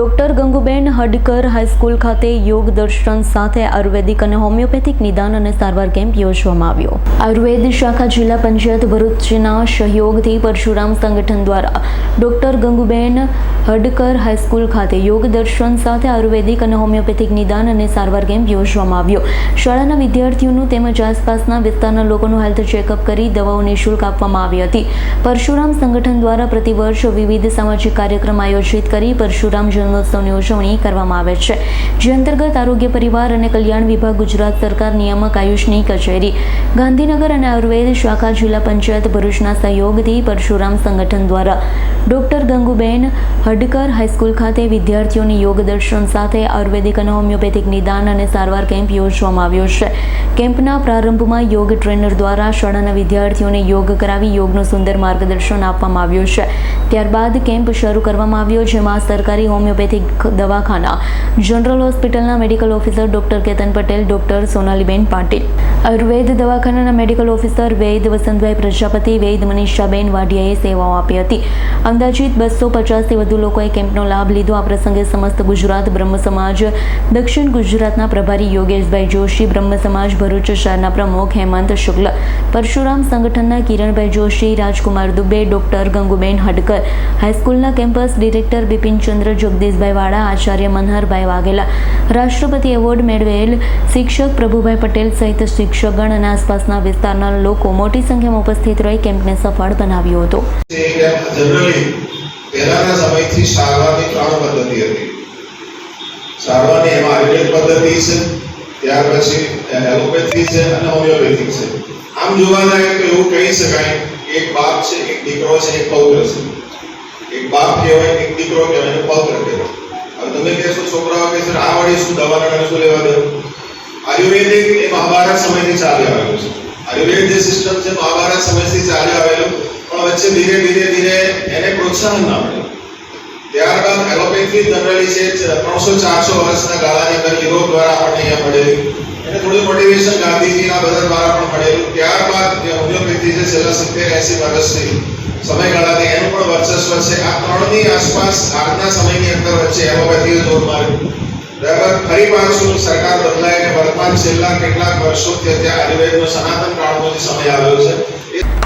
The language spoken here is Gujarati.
ડોક્ટર ગંગુબેન હડકર હાઈસ્કૂલ ખાતે યોગ દર્શન સાથે આયુર્વેદિક અને હોમિયોપેથિક નિદાન અને સારવાર કેમ્પ યોજવામાં આવ્યો. આયુર્વેદ શાખા જિલ્લા પંચાયત ભરૂચના સહયોગથી પરશુરામ સંગઠન દ્વારા ડોક્ટર ગંગુબેન હડકર હાઈસ્કૂલ ખાતે યોગ દર્શન સાથે આયુર્વેદિક અને હોમિયોપેથિક નિદાન અને સારવાર કેમ્પ યોજવામાં આવ્યો. શાળાના વિદ્યાર્થીઓનું તેમજ આસપાસના વિસ્તારના લોકોનું હેલ્થ ચેકઅપ કરી દવાઓ નિઃશુલ્ક આપવામાં આવી હતી. પરશુરામ સંગઠન દ્વારા પ્રતિવર્ષ વિવિધ સામાજિક કાર્યક્રમ આયોજિત કરી પરશુરામ જન્મોત્સવની ઉજવણી કરવામાં આવે છે, જે અંતર્ગત આરોગ્ય પરિવાર અને કલ્યાણ વિભાગ, ગુજરાત સરકાર, નિયામક આયુષની કચેરી, ગાંધીનગર અને આયુર્વેદ શાખા જિલ્લા પંચાયત ભરૂચના સહયોગથી પરશુરામ સંગઠન દ્વારા ડોક્ટર ગંગુબેન હડકર હાઈસ્કૂલ ખાતે વિદ્યાર્થીઓની યોગ દર્શન સાથે આયુર્વેદિક અને હોમિયોપેથિક નિદાન અને સારવાર કેમ્પ યોજવામાં આવ્યો છે. કેમ્પના પ્રારંભમાં યોગ ટ્રેનર દ્વારા શાળાના વિદ્યાર્થીઓને યોગ કરાવી યોગનું સુંદર માર્ગદર્શન આપવામાં આવ્યું છે. ત્યારબાદ કેમ્પ શરૂ કરવામાં આવ્યો, જેમાં સરકારી હોમિયોપેથિક દવાખાના, જનરલ હોસ્પિટલના medical officer doctor Ketan Patel, doctor Sonaliben Patil, Ayurveda દવાખાનાના મેડિકલ ઓફિસર વૈદ વસંતભાઈ પ્રજાપતિ, વૈદ મનીષાબેન વાઢિયાએ સેવાઓ આપી હતી. અંદાજિત બસો પચાસથી વધુ લોકોએ કેમ્પનો લાભ લીધો. આ પ્રસંગે સમસ્ત ગુજરાત બ્રહ્મ સમાજ, દક્ષિણ ગુજરાતના પ્રભારી યોગેશભાઈ જોશી, બ્રહ્મ સમાજ ભરૂચ શહેરના પ્રમુખ હેમંત શુક્લ, પરશુરામ સંગઠનના કિરણભાઈ જોશી, રાજકુમાર દુબે, ડોક્ટર ગંગુબેન હડકર, હાઈસ્કૂલના કેમ્પસ ડિરેક્ટર બિપિનચંદ્ર જગદીશભાઈ વાળા, આચાર્ય મનહરભાઈ વાઘેલા, રાષ્ટ્રપતિ એવોર્ડ મેળવેલ શિક્ષક પ્રભુભાઈ પટેલ સહિત શિક્ષકગણ અને આસપાસના વિસ્તારના લોકો મોટી સંખ્યામાં ઉપસ્થિત રહી કેમ્પને સફળ બનાવ્યો હતો. પહેલાના સમયથી સારવારની ત્રણ પદ્ધતિ હતી સારવારની એમાં આયુર્વેદ પદ્ધતિ છે ત્યાર પછી એલોપેથી છે અને હોમિયોપેથિક છે આમ જોવા જાય તો એવું કહી શકાય કે એક બાપ છે એક દીકરો છે એક પૌત્ર છે એક બાપ કહેવાય એક દીકરો કહેવાય અને પૌત્ર કહેવાય હવે તમે કહેશો છોકરાઓ કે સર આ વળી શું દવાના મને શું લેવા દે આયુર્વેદિક એ મહાભારત સમયથી ચાલી આવેલું છે આયુર્વેદ જે સિસ્ટમ છે મહાભારત સમયથી ચાલી આવેલું વચ્ચે ધીરે ધીરે ધીરે એને પ્રોત્સાહન ના મળ્યું ત્યારબાદ એલોપેથી જનરલી છે ત્રણસો ચારસો વર્ષના ગાળાની અંદર યુરોપ દ્વારા આપણને અહીંયા મળેલી. એને થોડું મોટિવેશન ગાંધીજીના બધા દ્વારા પણ મળેલું. ત્યારબાદ જે હોમિયોપેથી છે, છેલ્લા સિત્તેર એસી વર્ષથી સમયગાળાથી એનું પણ વર્ચસ્વ છે. આ ત્રણની આસપાસ આજના સમયની અંદર વચ્ચે એલોપેથીએ જોર માર્યું બરાબર ફરી પાછું સરકાર બદલાય અને વર્તમાન છેલ્લા કેટલાક વર્ષોથી અત્યારે આયુર્વેદનો સનાતન કાળનો સમય આવ્યો છે